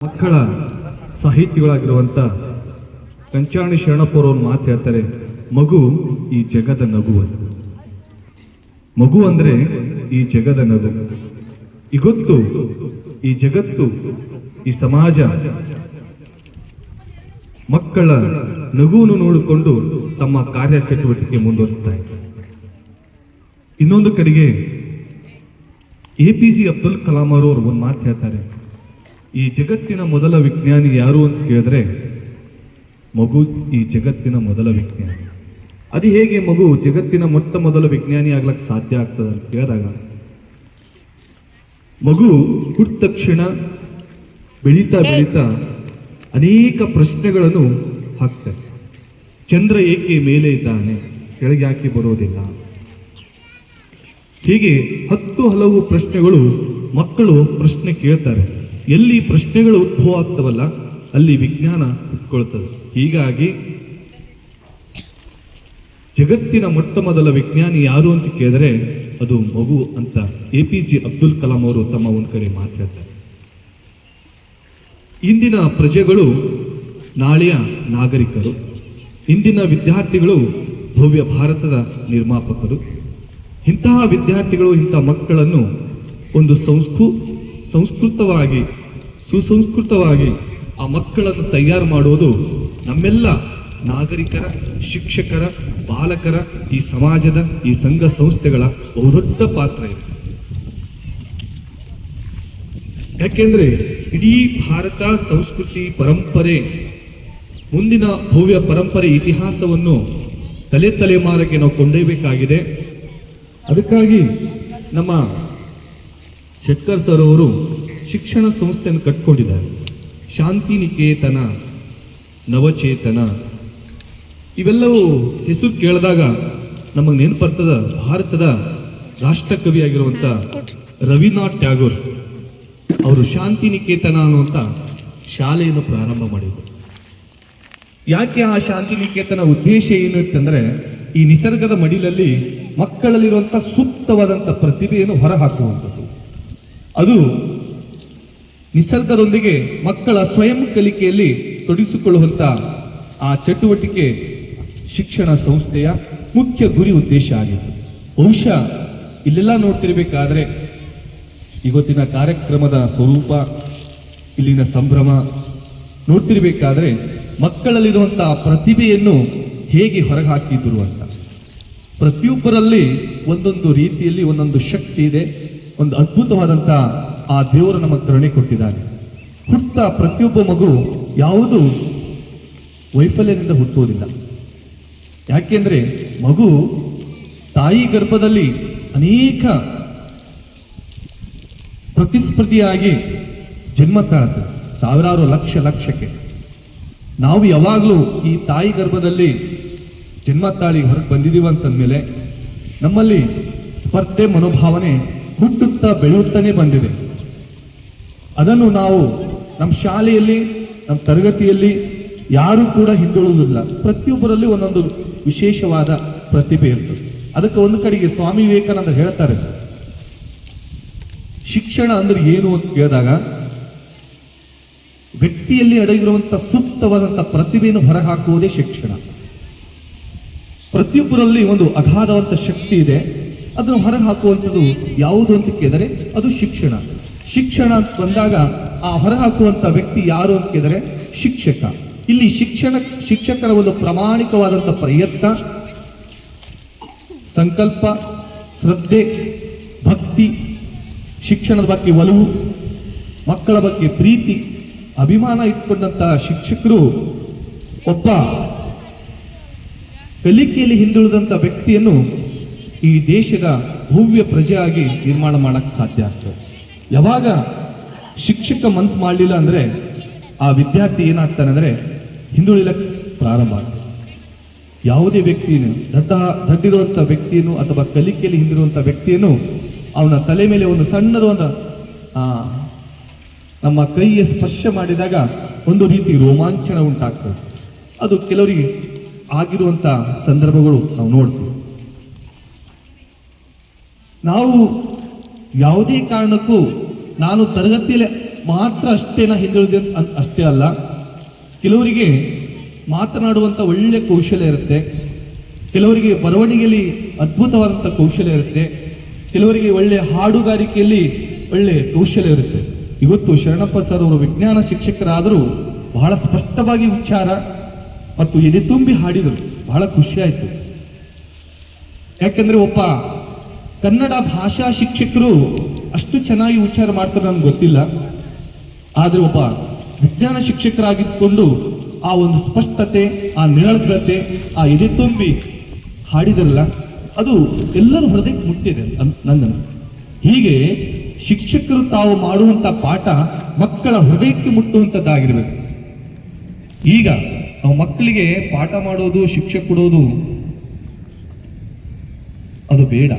ಮಕ್ಕಳ ಸಾಹಿತಿಗಳಾಗಿರುವಂಥ ಕಂಚಾಣಿ ಶರಣಪ್ಪರು ಒಂದು ಮಾತು ಹೇಳ್ತಾರೆ, ಮಗು ಈ ಜಗದ ನಗು ಅಂತ. ಮಗು ಅಂದ್ರೆ ಈ ಜಗದ ನಗು ಈ ಗೊತ್ತು, ಈ ಜಗತ್ತು, ಈ ಸಮಾಜ ಮಕ್ಕಳ ನಗುವನ್ನು ನೋಡಿಕೊಂಡು ತಮ್ಮ ಕಾರ್ಯ ಚಟುವಟಿಕೆ ಮುಂದುವರಿಸ್ತಾ ಇದೆ ಇನ್ನೊಂದು ಕಡೆಗೆ A P J Abdul Kalam ಅವರು ಒಂದು ಮಾತು ಹೇಳ್ತಾರೆ ಈ ಜಗತ್ತಿನ ಮೊದಲ ವಿಜ್ಞಾನಿ ಯಾರು ಅಂತ ಕೇಳಿದ್ರೆ ಮಗು ಈ ಜಗತ್ತಿನ ಮೊದಲ ವಿಜ್ಞಾನಿ. ಅದು ಹೇಗೆ ಮಗು ಜಗತ್ತಿನ ಮೊಟ್ಟ ಮೊದಲ ವಿಜ್ಞಾನಿ ಆಗ್ಲಕ್ಕೆ ಸಾಧ್ಯ ಆಗ್ತದೆ ಅಂತ ಕೇಳಿದಾಗ ಮಗು ಹುಟ್ಟ ತಕ್ಷಣ ಬೆಳೀತಾ ಬೆಳೀತಾ ಅನೇಕ ಪ್ರಶ್ನೆಗಳನ್ನು ಹಾಕ್ತಾರೆ ಚಂದ್ರ ಏಕೆ ಮೇಲೆ ಇದ್ದಾನೆ? ಕೆಳಗೆ ಯಾಕೆ ಬರೋದಿಲ್ಲ? ಹೀಗೆ ಹತ್ತು ಹಲವು ಪ್ರಶ್ನೆಗಳು ಮಕ್ಕಳು ಪ್ರಶ್ನೆ ಕೇಳ್ತಾರೆ. ಎಲ್ಲಿ ಪ್ರಶ್ನೆಗಳು ಉದ್ಭವ ಆಗ್ತವಲ್ಲ, ಅಲ್ಲಿ ವಿಜ್ಞಾನ ಹುಟ್ಕೊಳ್ತದೆ ಹೀಗಾಗಿ, ಜಗತ್ತಿನ ಮೊಟ್ಟ ಮೊದಲ ವಿಜ್ಞಾನಿ ಯಾರು ಅಂತ ಕೇಳಿದ್ರೆ, ಅದು ಮಗು ಅಂತ A P J Abdul Kalam ಅವರು ತಮ್ಮ ಒಂದು ಕಡೆ ಮಾತಾಡ್ತಾರೆ. ಇಂದಿನ ಪ್ರಜೆಗಳು ನಾಳೆಯ ನಾಗರಿಕರು, ಇಂದಿನ ವಿದ್ಯಾರ್ಥಿಗಳು ಭವ್ಯ ಭಾರತದ ನಿರ್ಮಾಪಕರು, ಇಂತಹ ವಿದ್ಯಾರ್ಥಿಗಳು ಇಂತಹ ಮಕ್ಕಳನ್ನು ಒಂದು ಸಂಸ್ಕೃ ಸಂಸ್ಕೃತವಾಗಿ, ಸುಸಂಸ್ಕೃತವಾಗಿ ಆ ಮಕ್ಕಳನ್ನು ತಯಾರು ಮಾಡುವುದು ನಮ್ಮೆಲ್ಲ ನಾಗರಿಕರ, ಶಿಕ್ಷಕರ, ಬಾಲಕರ, ಈ ಸಮಾಜದ, ಈ ಸಂಘ ಸಂಸ್ಥೆಗಳ ಬಹುದೊಡ್ಡ ಪಾತ್ರ ಇದೆ. ಯಾಕೆಂದ್ರೆ ಇಡೀ ಭಾರತ ಸಂಸ್ಕೃತಿ ಪರಂಪರೆ, ಮುಂದಿನ ಭವ್ಯ ಪರಂಪರೆ ಇತಿಹಾಸವನ್ನು ತಲೆ ತಲೆಮಾರಕ್ಕೆ ನಾವು ಕೊಂಡೊಯ್ಯಬೇಕಾಗಿದೆ. ಅದಕ್ಕಾಗಿ ನಮ್ಮ ಶೆಟ್ಕರ್ ಸರ್ ಅವರು ಶಿಕ್ಷಣ ಸಂಸ್ಥೆಯನ್ನು ಕಟ್ಕೊಂಡಿದ್ದಾರೆ. ಶಾಂತಿ ನಿಕೇತನ ನವಚೇತನ, ಇವೆಲ್ಲವೂ ಹೆಸರು ಕೇಳಿದಾಗ ನಮಗೆ ನೆನಪರ್ತದ ಭಾರತದ ರಾಷ್ಟ್ರಕವಿಯಾಗಿರುವಂಥ ರವೀನಾಥ್ ಟ್ಯಾಗೋರ್. ಅವರು ಶಾಂತಿ ನಿಕೇತನ ಅನ್ನುವಂಥ ಶಾಲೆಯನ್ನು ಪ್ರಾರಂಭ ಮಾಡಿದರು. ಯಾಕೆ ಆ ಶಾಂತಿ ನಿಕೇತನ ಉದ್ದೇಶ ಏನು ಅಂತಂದರೆ, ಈ ನಿಸರ್ಗದ ಮಡಿಲಲ್ಲಿ ಮಕ್ಕಳಲ್ಲಿರುವಂಥ ಸೂಕ್ತವಾದಂಥ ಪ್ರತಿಭೆಯನ್ನು ಹೊರಹಾಕುವಂಥದ್ದು. ಅದು ನಿಸರ್ಗದೊಂದಿಗೆ ಮಕ್ಕಳ ಸ್ವಯಂ ಕಲಿಕೆಯಲ್ಲಿ ತೊಡಿಸಿಕೊಳ್ಳುವಂಥ ಆ ಚಟುವಟಿಕೆ ಶಿಕ್ಷಣ ಸಂಸ್ಥೆಯ ಮುಖ್ಯ ಗುರಿ ಉದ್ದೇಶ ಆಗಿತ್ತು. ಬಹುಶಃ ಇಲ್ಲೆಲ್ಲ ನೋಡ್ತಿರ್ಬೇಕಾದ್ರೆ ಇವತ್ತಿನ ಕಾರ್ಯಕ್ರಮದ ಸ್ವರೂಪ, ಇಲ್ಲಿನ ಸಂಭ್ರಮ, ನೋಡ್ತಿರ್ಬೇಕಾದ್ರೆ ಮಕ್ಕಳಲ್ಲಿರುವಂತಹ ಪ್ರತಿಭೆಯನ್ನು ಹೇಗೆ ಹೊರಗೆ ಅಂತ. ಪ್ರತಿಯೊಬ್ಬರಲ್ಲಿ ಒಂದೊಂದು ರೀತಿಯಲ್ಲಿ ಒಂದೊಂದು ಶಕ್ತಿ ಇದೆ. ಒಂದು ಅದ್ಭುತವಾದಂಥ ಆ ದೇವರು ನಮಗೆ ಕರುಣೆ ಕೊಟ್ಟಿದ್ದಾನೆ. ಹುಟ್ಟ ಪ್ರತಿಯೊಬ್ಬ ಮಗು ಯಾವುದು ವೈಫಲ್ಯದಿಂದ ಹುಟ್ಟುವುದಿಲ್ಲ. ಯಾಕೆಂದ್ರೆ ಮಗು ತಾಯಿ ಗರ್ಭದಲ್ಲಿ ಅನೇಕ ಪ್ರತಿಸ್ಪರ್ಧಿಯಾಗಿ ಜನ್ಮ ತಾಳುತ್ತೆ. ಸಾವಿರಾರು ಲಕ್ಷ ಲಕ್ಷಕ್ಕೆ. ನಾವು ಯಾವಾಗಲೂ ಈ ತಾಯಿ ಗರ್ಭದಲ್ಲಿ ಜನ್ಮ ತಾಳಿ ಹೊರಗೆ ಬಂದಿದ್ದೀವಿ ಅಂತಂದ್ಮೇಲೆ ನಮ್ಮಲ್ಲಿ ಸ್ಪರ್ಧೆ ಮನೋಭಾವನೆ ಹುಟ್ಟುತ್ತಾ ಬೆಳೆಯುತ್ತಾನೆ ಬಂದಿದೆ. ಅದನ್ನು ನಾವು ನಮ್ಮ ಶಾಲೆಯಲ್ಲಿ, ನಮ್ಮ ತರಗತಿಯಲ್ಲಿ ಯಾರು ಕೂಡ ಹಿಂದುಳಿದಿಲ್ಲ. ಪ್ರತಿಯೊಬ್ಬರಲ್ಲಿ ಒಂದೊಂದು ವಿಶೇಷವಾದ ಪ್ರತಿಭೆ ಇರ್ತದೆ. ಅದಕ್ಕೆ ಒಂದು ಕಡೆಗೆ ಸ್ವಾಮಿ ವಿವೇಕಾನಂದ ಹೇಳ್ತಾರೆ, ಶಿಕ್ಷಣ ಅಂದ್ರೆ ಏನು ಅಂತ ಕೇಳಿದಾಗ, ವ್ಯಕ್ತಿಯಲ್ಲಿ ಅಡಗಿರುವಂಥ ಸೂಕ್ತವಾದಂಥ ಪ್ರತಿಭೆಯನ್ನು ಹೊರಹಾಕುವುದೇ ಶಿಕ್ಷಣ. ಪ್ರತಿಯೊಬ್ಬರಲ್ಲಿ ಒಂದು ಅಗಾಧವಂತ ಶಕ್ತಿ ಇದೆ. ಅದನ್ನು ಹೊರಗೆ ಹಾಕುವಂಥದ್ದು ಯಾವುದು ಅಂತ ಕೇಳಿದರೆ ಅದು ಶಿಕ್ಷಣ. ಶಿಕ್ಷಣ ಅಂತ ಬಂದಾಗ ಆ ಹೊರಹಾಕುವಂಥ ವ್ಯಕ್ತಿ ಯಾರು ಅಂತ ಕೇಳಿದರೆ ಶಿಕ್ಷಕ. ಇಲ್ಲಿ ಶಿಕ್ಷಣ, ಶಿಕ್ಷಕರ ಒಂದು ಪ್ರಾಮಾಣಿಕವಾದಂಥ ಪ್ರಯತ್ನ, ಸಂಕಲ್ಪ, ಶ್ರದ್ಧೆ, ಭಕ್ತಿ, ಶಿಕ್ಷಣದ ಬಗ್ಗೆ ಒಲವು, ಮಕ್ಕಳ ಬಗ್ಗೆ ಪ್ರೀತಿ, ಅಭಿಮಾನ ಇಟ್ಕೊಂಡಂತಹ ಶಿಕ್ಷಕರು ಒಬ್ಬ ಕಲಿಕೆಯಲ್ಲಿ ಹಿಂದುಳಿದಂಥ ವ್ಯಕ್ತಿಯನ್ನು ಈ ದೇಶದ ಭವ್ಯ ಪ್ರಜೆಯಾಗಿ ನಿರ್ಮಾಣ ಮಾಡೋಕ್ಕೆ ಸಾಧ್ಯ ಆಗ್ತದೆ. ಯಾವಾಗ ಶಿಕ್ಷಕ ಮನ್ಸು ಮಾಡಲಿಲ್ಲ ಅಂದ್ರೆ ಆ ವಿದ್ಯಾರ್ಥಿ ಏನಾಗ್ತಾನೆ ಅಂದ್ರೆ ಹಿಂದುಳಿಲಕ್ಕೆ ಪ್ರಾರಂಭ ಆಗ್ತದೆ. ಯಾವುದೇ ವ್ಯಕ್ತಿಯನ್ನು, ದಡ್ಡ ದಡ್ಡಿರುವಂಥ ವ್ಯಕ್ತಿಯನ್ನು ಅಥವಾ ಕಲಿಕೆಯಲ್ಲಿ ಹಿಂದಿರುವಂಥ ವ್ಯಕ್ತಿಯನ್ನು ಅವನ ತಲೆ ಮೇಲೆ ಒಂದು ಸಣ್ಣದ ಒಂದು ನಮ್ಮ ಕೈಯ ಸ್ಪರ್ಶ ಮಾಡಿದಾಗ ಒಂದು ರೀತಿ ರೋಮಾಂಚನ ಉಂಟಾಗ್ತದೆ. ಅದು ಕೆಲವರಿಗೆ ಆಗಿರುವಂಥ ಸಂದರ್ಭಗಳು ನಾವು ನೋಡ್ತೀವಿ. ನಾವು ಯಾವುದೇ ಕಾರಣಕ್ಕೂ ನಾನು ತರಗತಿಯಲ್ಲಿ ಮಾತ್ರ ಅಷ್ಟೇನ ಹಿಂದುಳಿದ ಅಷ್ಟೇ ಅಲ್ಲ. ಕೆಲವರಿಗೆ ಮಾತನಾಡುವಂಥ ಒಳ್ಳೆಯ ಕೌಶಲ್ಯ ಇರುತ್ತೆ. ಕೆಲವರಿಗೆ ಬರವಣಿಗೆಯಲ್ಲಿ ಅದ್ಭುತವಾದಂಥ ಕೌಶಲ್ಯ ಇರುತ್ತೆ. ಕೆಲವರಿಗೆ ಒಳ್ಳೆಯ ಹಾಡುಗಾರಿಕೆಯಲ್ಲಿ ಒಳ್ಳೆ ಕೌಶಲ್ಯ ಇರುತ್ತೆ. ಇವತ್ತು ಶರಣಪ್ಪ ಸರ್ ಅವರು ವಿಜ್ಞಾನ ಶಿಕ್ಷಕರಾದರೂ ಬಹಳ ಸ್ಪಷ್ಟವಾಗಿ ಉಚ್ಚಾರ ಮತ್ತು ಎದೆ ತುಂಬಿ ಹಾಡಿದರು. ಬಹಳ ಖುಷಿಯಾಯಿತು ಯಾಕೆಂದರೆ ಒಬ್ಬ ಕನ್ನಡ ಭಾಷಾ ಶಿಕ್ಷಕರು ಅಷ್ಟು ಚೆನ್ನಾಗಿ ಉಚ್ಚಾರ ಮಾಡ್ತಾರೆ ನನ್ಗೆ ಗೊತ್ತಿಲ್ಲ. ಆದರೆ ಒಬ್ಬ ವಿಜ್ಞಾನ ಶಿಕ್ಷಕರಾಗಿದ್ದುಕೊಂಡು ಆ ಒಂದು ಸ್ಪಷ್ಟತೆ, ಆ ನಿರಳತೆ ಆ ಎದೆ ತುಂಬಿ ಹಾಡಿದರಲ್ಲ, ಅದು ಎಲ್ಲರ ಹೃದಯಕ್ಕೆ ಮುಟ್ಟಿದೆ ಅನ್ಸ್ ಅನಿಸ್ತು. ಹೀಗೆ ಶಿಕ್ಷಕರು ತಾವು ಮಾಡುವಂತ ಪಾಠ ಮಕ್ಕಳ ಹೃದಯಕ್ಕೆ ಮುಟ್ಟುವಂಥದ್ದಾಗಿರ್ಬೇಕು ಈಗ ನಾವು ಮಕ್ಕಳಿಗೆ ಪಾಠ ಮಾಡೋದು, ಶಿಕ್ಷೆ ಕೊಡೋದು ಅದು ಬೇಡ.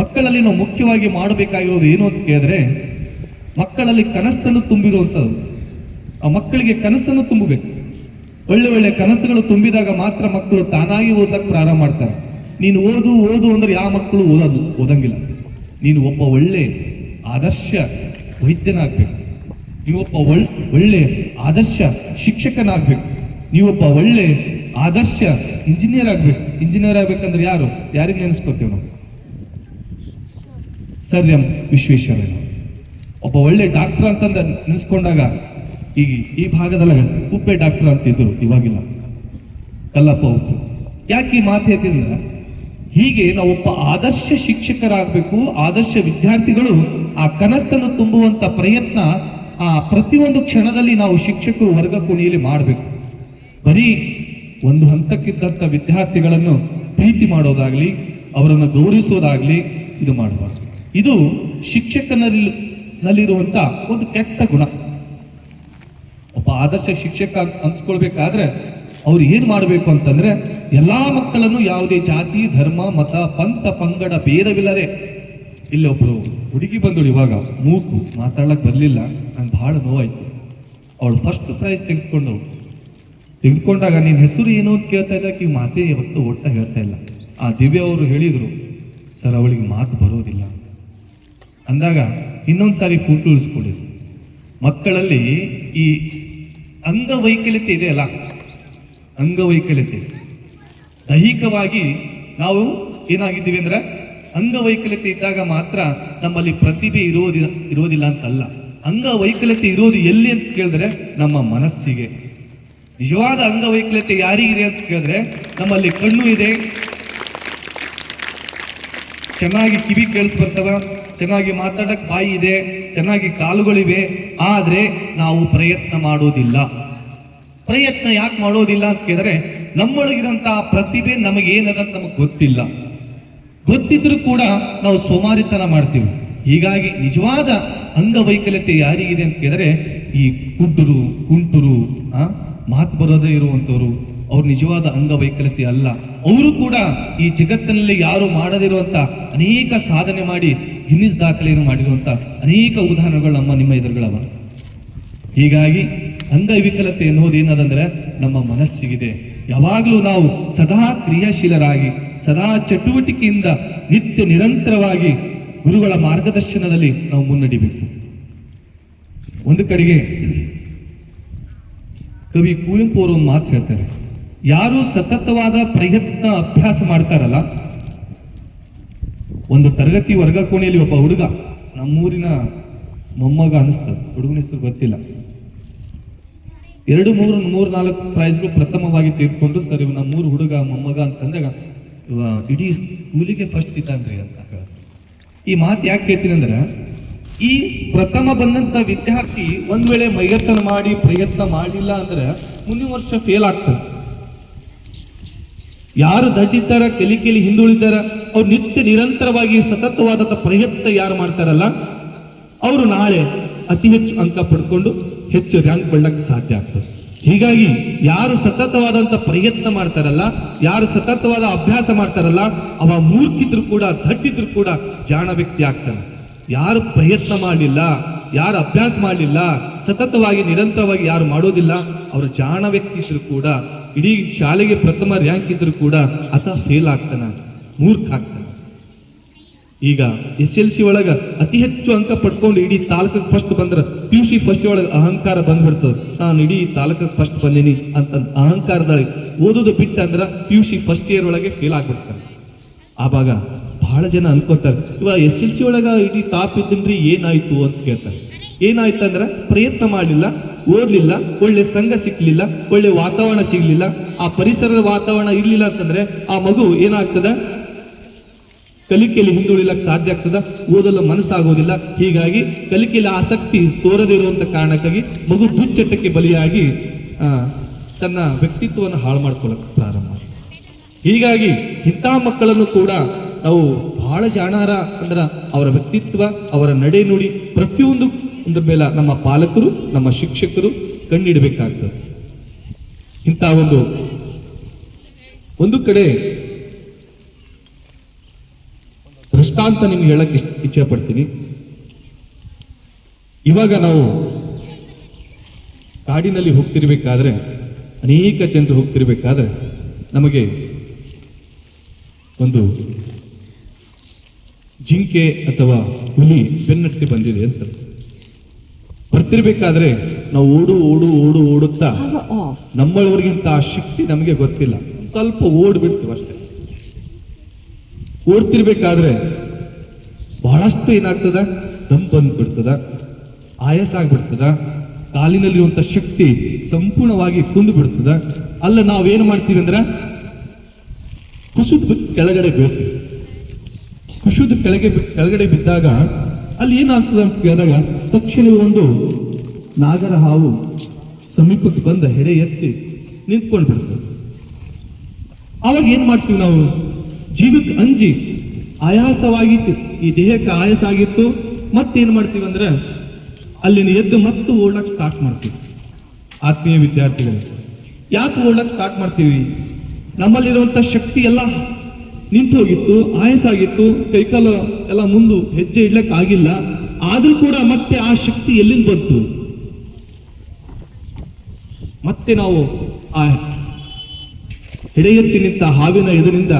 ಮಕ್ಕಳಲ್ಲಿ ನಾವು ಮುಖ್ಯವಾಗಿ ಮಾಡಬೇಕಾಗಿರೋದು ಏನು ಅಂತ ಕೇಳಿದ್ರೆ, ಮಕ್ಕಳಲ್ಲಿ ಕನಸನ್ನು ತುಂಬಿರುವಂಥದ್ದು. ಆ ಮಕ್ಕಳಿಗೆ ಕನಸನ್ನು ತುಂಬಬೇಕು. ಒಳ್ಳೆ ಒಳ್ಳೆ ಕನಸುಗಳು ತುಂಬಿದಾಗ ಮಾತ್ರ ಮಕ್ಕಳು ತಾನಾಗಿ ಓದ್ಲಕ್ಕೆ ಪ್ರಾರಂಭ ಮಾಡ್ತಾರೆ. ನೀನು ಓದು ಓದು ಅಂದ್ರೆ ಯಾವ ಮಕ್ಕಳು ಓದೋದು, ಓದಂಗಿಲ್ಲ. ನೀನು ಒಬ್ಬ ಒಳ್ಳೆ ಆದರ್ಶ ವೈದ್ಯನಾಗ್ಬೇಕು. ನೀವೊಬ್ಬ ಒಳ್, ಒಳ್ಳೆ ಆದರ್ಶ ಶಿಕ್ಷಕನಾಗ್ಬೇಕು. ನೀವೊಬ್ಬ ಒಳ್ಳೆ ಆದರ್ಶ ಇಂಜಿನಿಯರ್ ಆಗ್ಬೇಕು. ಇಂಜಿನಿಯರ್ ಆಗ್ಬೇಕಂದ್ರೆ ಯಾರು? ಯಾರಿಗೆ ನೆನೆಸ್ಕೊತೇವೆ ನಾವು? ಸರ್ ಎಂ ವಿಶ್ವೇಶ್ವರಯ್ಯ ಒಬ್ಬ ಒಳ್ಳೆ ಡಾಕ್ಟರ್ ಅಂತಂದ ನೆನೆಸ್ಕೊಂಡಾಗ ಈ ಈ ಭಾಗದಲ್ಲ ಉಪ್ಪೆ ಡಾಕ್ಟರ್ ಅಂತಿದ್ರು ಇವಾಗಿಲ್ಲ. ಕಲ್ಲಪ್ಪ ಉಪ್ಪು. ಯಾಕೆ ಈ ಮಾತು ಹೇಳ್ತಿದ್ರೆ ಹೀಗೆ ನಾವು ಒಬ್ಬ ಆದರ್ಶ ಶಿಕ್ಷಕರಾಗಬೇಕು, ಆದರ್ಶ ವಿದ್ಯಾರ್ಥಿಗಳು ಆ ಕನಸನ್ನು ತುಂಬುವಂತ ಪ್ರಯತ್ನ ಆ ಪ್ರತಿಯೊಂದು ಕ್ಷಣದಲ್ಲಿ ನಾವು ಶಿಕ್ಷಕರು ವರ್ಗ ಕೋಣೆಯಲ್ಲಿ ಮಾಡಬೇಕು. ಬರೀ ಒಂದು ಹಂತಕ್ಕಿದ್ದಂಥ ವಿದ್ಯಾರ್ಥಿಗಳನ್ನು ಪ್ರೀತಿ ಮಾಡೋದಾಗ್ಲಿ, ಅವರನ್ನು ಗೌರವಿಸೋದಾಗ್ಲಿ ಇದು ಮಾಡಬಾರ್ದು ಇದು ಶಿಕ್ಷಕನಲ್ಲಿ ನಲ್ಲಿರುವಂತ ಒಂದು ಕೆಟ್ಟ ಗುಣ. ಒಬ್ಬ ಆದರ್ಶ ಶಿಕ್ಷಕ ಅನ್ಸ್ಕೊಳ್ಬೇಕಾದ್ರೆ ಅವ್ರು ಏನ್ ಮಾಡಬೇಕು ಅಂತಂದ್ರೆ ಎಲ್ಲಾ ಮಕ್ಕಳನ್ನು ಯಾವುದೇ ಜಾತಿ, ಧರ್ಮ, ಮತ, ಪಂಥ, ಪಂಗಡ, ಭೇದವಿಲ್ಲದೆ. ಇಲ್ಲಿ ಒಬ್ರು ಹುಡುಗಿ ಬಂದಳು ಇವಾಗ ಮೂಕು ಮಾತಾಡ್ಲಕ್ ಬರ್ಲಿಲ್ಲ, ನಂಗೆ ಬಹಳ ನೋವಾಯ್ತು. ಅವಳು ಫಸ್ಟ್ ಪ್ರೈಸ್ ತೆಗೆದುಕೊಂಡವಳು ತೆಗೆದುಕೊಂಡಾಗ ನಿನ್ನ ಹೆಸರು ಏನು? ಅಂತ ಕೇಳ್ತಾ ಇದ್ದಾಗ ಈ ಮಾತೇ ಇವತ್ತು ಒಟ್ಟ ಹೇಳ್ತಾ ಇಲ್ಲ. ಆ ದಿವ್ಯ ಅವರು ಹೇಳಿದರು, ಸರ್, ಅವಳಿಗೆ ಮಾತು ಬರೋದಿಲ್ಲ. ಅಂದಾಗ ಇನ್ನೊಂದು ಸಾರಿ ಫೋಟೋ ಕೊಡಿ. ಮಕ್ಕಳಲ್ಲಿ ಈ ಅಂಗವೈಕಲ್ಯತೆ ಇದೆಯಲ್ಲ ಅಂಗವೈಕಲ್ಯತೆ. ದೈಹಿಕವಾಗಿ ನಾವು ಏನಾಗಿದ್ದೀವಿ ಅಂದ್ರೆ ಅಂಗವೈಕಲ್ಯತೆ ಇದ್ದಾಗ ಮಾತ್ರ ನಮ್ಮಲ್ಲಿ ಪ್ರತಿಭೆ ಇರೋದಿಲ್ಲ ಇರೋದಿಲ್ಲ ಅಂತಲ್ಲ. ಅಂಗವೈಕಲ್ಯತೆ ಇರೋದು ಎಲ್ಲಿ ಅಂತ ಕೇಳಿದ್ರೆ ನಮ್ಮ ಮನಸ್ಸಿಗೆ. ನಿಜವಾದ ಅಂಗವೈಕಲ್ಯತೆ ಯಾರಿಗಿದೆ ಅಂತ ಕೇಳಿದ್ರೆ ನಮ್ಮಲ್ಲಿ ಕಣ್ಣು ಇದೆ. ಚೆನ್ನಾಗಿ ಕಿವಿ ಕೇಳಿಸ್ ಬರ್ತವ ಚೆನ್ನಾಗಿ ಮಾತಾಡಕ್ ಬಾಯಿ ಇದೆ, ಚೆನ್ನಾಗಿ ಕಾಲುಗಳಿವೆ, ಆದ್ರೆ ನಾವು ಪ್ರಯತ್ನ ಮಾಡೋದಿಲ್ಲ. ಪ್ರಯತ್ನ ಯಾಕೆ ಮಾಡೋದಿಲ್ಲ ಅಂತ ಕೇಳಿದ್ರೆ ನಮ್ಮೊಳಗಿರಂತಹ ಪ್ರತಿಭೆ ನಮಗೆ ಏನದಂತ ನಮಗೆ ಗೊತ್ತಿಲ್ಲ. ಗೊತ್ತಿದ್ರು ಕೂಡ ನಾವು ಸೋಮಾರಿತನ ಮಾಡ್ತೀವಿ. ಹೀಗಾಗಿ ನಿಜವಾದ ಅಂಗವೈಕಲ್ಯತೆ ಯಾರಿಗಿದೆ ಅಂತ ಕೇಳಿದ್ರೆ, ಈ ಕುಂಟುರು ಕುಂಟುರು, ಆ, ಮಾತು ಬರೋದೇ ಇರುವಂತವ್ರು ಅವ್ರು ನಿಜವಾದ ಅಂಗವೈಕಲ್ಯತೆ ಅಲ್ಲ. ಅವರು ಕೂಡ ಈ ಜಗತ್ತಿನಲ್ಲಿ ಯಾರು ಮಾಡದಿರುವಂತ ಅನೇಕ ಸಾಧನೆ ಮಾಡಿ ಗಿನ್ನಿಸ್ ದಾಖಲೆಯನ್ನು ಮಾಡಿರುವಂಥ ಅನೇಕ ಉದಾಹರಣೆಗಳು ನಮ್ಮ ನಿಮ್ಮ ಎದುರುಗಳವ. ಹೀಗಾಗಿ ಅಂಗವಿಕಲತೆ ಎನ್ನುವುದು ಏನದಂದ್ರೆ ನಮ್ಮ ಮನಸ್ಸಿಗಿದೆ. ಯಾವಾಗಲೂ ನಾವು ಸದಾ ಕ್ರಿಯಾಶೀಲರಾಗಿ, ಸದಾ ಚಟುವಟಿಕೆಯಿಂದ ನಿತ್ಯ ನಿರಂತರವಾಗಿ ಗುರುಗಳ ಮಾರ್ಗದರ್ಶನದಲ್ಲಿ ನಾವು ಮುನ್ನಡಿಬೇಕು. ಒಂದು ಕಡೆಗೆ ಕವಿ ಕುವೆಂಪು ಅವರು ಮಾತು ಹೇಳ್ತಾರೆ, ಯಾರು ಸತತವಾದ ಪ್ರಯತ್ನ ಅಭ್ಯಾಸ ಮಾಡ್ತಾರಲ್ಲ ಒಂದು ತರಗತಿ ವರ್ಗ ಕೋಣೆಯಲ್ಲಿ ಒಬ್ಬ ಹುಡುಗ ನಮ್ಮೂರಿನ ಮೊಮ್ಮಗ ಅನಿಸ್ತದೆ ಹುಡುಗನ ಹೆಸರು ಗೊತ್ತಿಲ್ಲ. ಎರಡು, ಮೂರು ಮೂರು, ನಾಲ್ಕು ಪ್ರೈಸ್ಗಳು ಪ್ರಥಮವಾಗಿ ತೆಗೆದುಕೊಂಡು, ಸರ್ ಇವ್ ನಮ್ಮೂರು ಹುಡುಗ, ಮೊಮ್ಮಗ ಅಂತಂದಾಗ ಇಡೀ ಸ್ಕೂಲಿಗೆ ಫಸ್ಟ್ ಇದ್ದಾನ್ರಿ ಅಂತ ಈ ಮಾತು ಯಾಕೆ ಹೇಳ್ತೀನಿ ಅಂದ್ರೆ, ಈ ಪ್ರಥಮ ಬಂದಂತ ವಿದ್ಯಾರ್ಥಿ ಒಂದ್ ವೇಳೆ ಮೈಗತ್ತನ ಮಾಡಿ, ಪ್ರಯತ್ನ ಮಾಡಿಲ್ಲ ಅಂದ್ರೆ ಮುಂದಿನ ವರ್ಷ ಫೇಲ್ ಆಗ್ತಾನೆ ಯಾರು ದಡ್ಡಿದ್ದಾರ, ಕೆಲಿ ಹಿಂದುಳಿದಾರ, ಅವ್ರು ನಿತ್ಯ ನಿರಂತರವಾಗಿ ಸತತವಾದಂಥ ಪ್ರಯತ್ನ ಯಾರು ಮಾಡ್ತಾರಲ್ಲ, ಅವರು ನಾಳೆ ಅತಿ ಹೆಚ್ಚು ಅಂಕ ಪಡ್ಕೊಂಡು ಹೆಚ್ಚು ರ್ಯಾಂಕ್ ಬೆಳ್ಳಕ್ಕೆ ಸಾಧ್ಯ ಆಗ್ತದೆ. ಹೀಗಾಗಿ ಯಾರು ಸತತವಾದಂಥ ಪ್ರಯತ್ನ ಮಾಡ್ತಾರಲ್ಲ, ಯಾರು ಸತತವಾದ ಅಭ್ಯಾಸ ಮಾಡ್ತಾರಲ್ಲ, ಅವ ಮೂರ್ಖಿದ್ರು ಕೂಡ, ದಡ್ಡಿದ್ರು ಕೂಡ ಜಾಣ ವ್ಯಕ್ತಿ ಆಗ್ತಾನೆ. ಯಾರು ಪ್ರಯತ್ನ ಮಾಡಲಿಲ್ಲ, ಯಾರು ಅಭ್ಯಾಸ ಮಾಡಲಿಲ್ಲ, ಸತತವಾಗಿ ನಿರಂತರವಾಗಿ ಯಾರು ಮಾಡೋದಿಲ್ಲ, ಅವರು ಜಾಣ ವ್ಯಕ್ತಿ ಇದ್ರು ಕೂಡ ಇಡೀ ಶಾಲೆಗೆ ಪ್ರಥಮ ರ್ಯಾಂಕ್ ಇದ್ದರೂ ಕೂಡ ಆತ ಫೇಲ್ ಆಗ್ತಾನ, ಮೂರ್ಖ ಆಗ್ತಾನ. ಈಗ ಎಸ್ ಎಲ್ ಸಿ ಒಳಗ ಅತಿ ಹೆಚ್ಚು ಅಂಕ ಪಡ್ಕೊಂಡು ಇಡೀ ತಾಲೂಕಿಗೆ ಫಸ್ಟ್ ಬಂದ್ರೆ ಪಿ ಯು ಸಿ ಫಸ್ಟ್ ಒಳಗ ಅಹಂಕಾರ ಬಂದ್ಬಿಡ್ತದೆ ನಾನು ಇಡೀ ತಾಲೂಕಿಗೆ ಫಸ್ಟ್ ಬಂದೀನಿ ಅಂತ ಅಹಂಕಾರದೊಳಗೆ ಓದೋದು ಬಿಟ್ಟು ಅಂದ್ರೆ P U C first year ಒಳಗೆ ಫೇಲ್ ಆಗ್ಬಿಡ್ತಾರೆ. ಆವಾಗ ಬಹಳ ಜನ ಅನ್ಕೋತಾರೆ ಇವಾಗ ಎಸ್ ಎಲ್ ಸಿ ಒಳಗ ಇಡೀ ಟಾಪ್ ಇದ್ದೀನ್ರಿ ಏನಾಯ್ತು ಅಂತ ಕೇಳ್ತಾರೆ. ಏನಾಯ್ತು ಅಂದ್ರೆ ಪ್ರಯತ್ನ ಮಾಡಲಿಲ್ಲ, ಓದಲಿಲ್ಲ, ಒಳ್ಳೆ ಸಂಘ ಸಿಗ್ಲಿಲ್ಲ ಒಳ್ಳೆ ವಾತಾವರಣ ಸಿಗ್ಲಿಲ್ಲ. ಆ ಪರಿಸರದ ವಾತಾವರಣ ಇರಲಿಲ್ಲ ಅಂತಂದ್ರೆ ಆ ಮಗು ಏನಾಗ್ತದ? ಕಲಿಕೆಯಲ್ಲಿ ಹಿಂದುಳಿಲಕ್ಕೆ ಸಾಧ್ಯ ಆಗ್ತದ, ಓದಲು ಮನಸ್ಸಾಗೋದಿಲ್ಲ. ಹೀಗಾಗಿ ಕಲಿಕೆಯಲ್ಲಿ ಆಸಕ್ತಿ ತೋರದೇ ಇರುವಂತ ಕಾರಣಕ್ಕಾಗಿ ಮಗು ದುಶ್ಚಟಕ್ಕೆ ಬಲಿಯಾಗಿ ತನ್ನ ವ್ಯಕ್ತಿತ್ವವನ್ನು ಹಾಳು ಮಾಡ್ಕೊಳ್ಳಕ್ಕೆ ಪ್ರಾರಂಭ ಹೀಗಾಗಿ ಇಂಥ ಮಕ್ಕಳನ್ನು ಕೂಡ ನಾವು ಬಹಳ ಜಾಣಾರ ಅಂದ್ರೆ ಅವರ ವ್ಯಕ್ತಿತ್ವ, ಅವರ ನಡೆ ನುಡಿ ಪ್ರತಿಯೊಂದು ಒಂದ್ರ ಮೇಲೆ ನಮ್ಮ ಪಾಲಕರು, ನಮ್ಮ ಶಿಕ್ಷಕರು ಕಣ್ಣಿಡಬೇಕಾಗ್ತದೆ. ಇಂಥ ಒಂದು ಒಂದು ಕಡೆ ದೃಷ್ಟಾಂತ ನಿಮ್ಗೆ ಹೇಳಕ್ ಇಚ್ಛೆ ಪಡ್ತೀನಿ ಇವಾಗ ನಾವು ಕಾಡಿನಲ್ಲಿ ಹೋಗ್ತಿರ್ಬೇಕಾದ್ರೆ, ಅನೇಕ ಜನರು ಹೋಗ್ತಿರ್ಬೇಕಾದ್ರೆ ನಮಗೆ ಒಂದು ಜಿಂಕೆ ಅಥವಾ ಹುಲಿ ಬೆನ್ನಟ್ಟಿ ಬಂದಿದೆ ಅಂತ. ಬರ್ತಿರ್ಬೇಕಾದ್ರೆ ನಾವು ಓಡು ಓಡು ಓಡು ಓಡುತ್ತಾ ನಮ್ಮಳವರಿಗಿಂತ ಆ ಶಕ್ತಿ ನಮಗೆ ಗೊತ್ತಿಲ್ಲ. ಸ್ವಲ್ಪ ಓಡ್ಬಿಡ್ತೀವಿ ಅಷ್ಟೇ. ಓಡ್ತಿರ್ಬೇಕಾದ್ರೆ ಬಹಳಷ್ಟು ಏನಾಗ್ತದ? ದಮ್ ಬಂದ್ಬಿಡ್ತದ. ಆಯಾಸ ಆಗ್ಬಿಡ್ತದ. ಕಾಲಿನಲ್ಲಿರುವಂತ ಶಕ್ತಿ ಸಂಪೂರ್ಣವಾಗಿ ಕುಂದು ಬಿಡ್ತದ ಅಲ್ಲ ನಾವೇನು ಮಾಡ್ತೀವಿ ಅಂದ್ರೆ ಕುಸಿದು ಕೆಳಗಡೆ ಬೀಳ್ತೀವಿ. ಕುಸಿದು ಕೆಳಗೆ ಕೆಳಗಡೆ ಬಿದ್ದಾಗ ಅಲ್ಲಿ ಏನಾಗ್ತದೆ ಅಂತ ಕೇಳಿದಾಗ ತಕ್ಷಣವೇ ಒಂದು ನಾಗರ ಹಾವು ಸಮೀಪಕ್ಕೆ ಬಂದ ಹೆಡೆ ಎತ್ತಿ ನಿಂತ್ಕೊಂಡು ಬಿಡ್ತದೆ ಅವಾಗ ಏನ್ ಮಾಡ್ತೀವಿ ನಾವು? ಜೀವಕ್ಕೆ ಅಂಜಿ ಆಯಾಸವಾಗಿತ್ತು. ಈ ದೇಹಕ್ಕೆ ಆಯಾಸ ಆಗಿತ್ತು. ಮತ್ತೇನ್ ಮಾಡ್ತೀವಿ ಅಂದ್ರೆ ಅಲ್ಲಿನ ಎದ್ದು ಮತ್ತೆ ಓಡಕ್ ಸ್ಟಾರ್ಟ್ ಮಾಡ್ತೀವಿ. ಆತ್ಮೀಯ ವಿದ್ಯಾರ್ಥಿಗಳು, ಯಾಕೆ ಓಡಕ್ ಸ್ಟಾರ್ಟ್ ಮಾಡ್ತೀವಿ? ನಮ್ಮಲ್ಲಿರುವಂತ ಶಕ್ತಿ ಎಲ್ಲ ನಿಂತು ಹೋಗಿತ್ತು ಆಯಾಸ ಆಗಿತ್ತು ಕೈಕಾಲು ಎಲ್ಲ ಮುಂದು ಹೆಜ್ಜೆ ಇಡ್ಲಿಕ್ಕೆ ಆಗಿಲ್ಲ ಆದ್ರೂ ಕೂಡ ಮತ್ತೆ ಆ ಶಕ್ತಿ ಎಲ್ಲಿಂದ ಬಂತು? ಮತ್ತೆ ನಾವು ಆ ಹೆಡೆಯೆತ್ತಿ ನಿಂತ ಹಾವಿನ ಎದುರಿನಿಂದ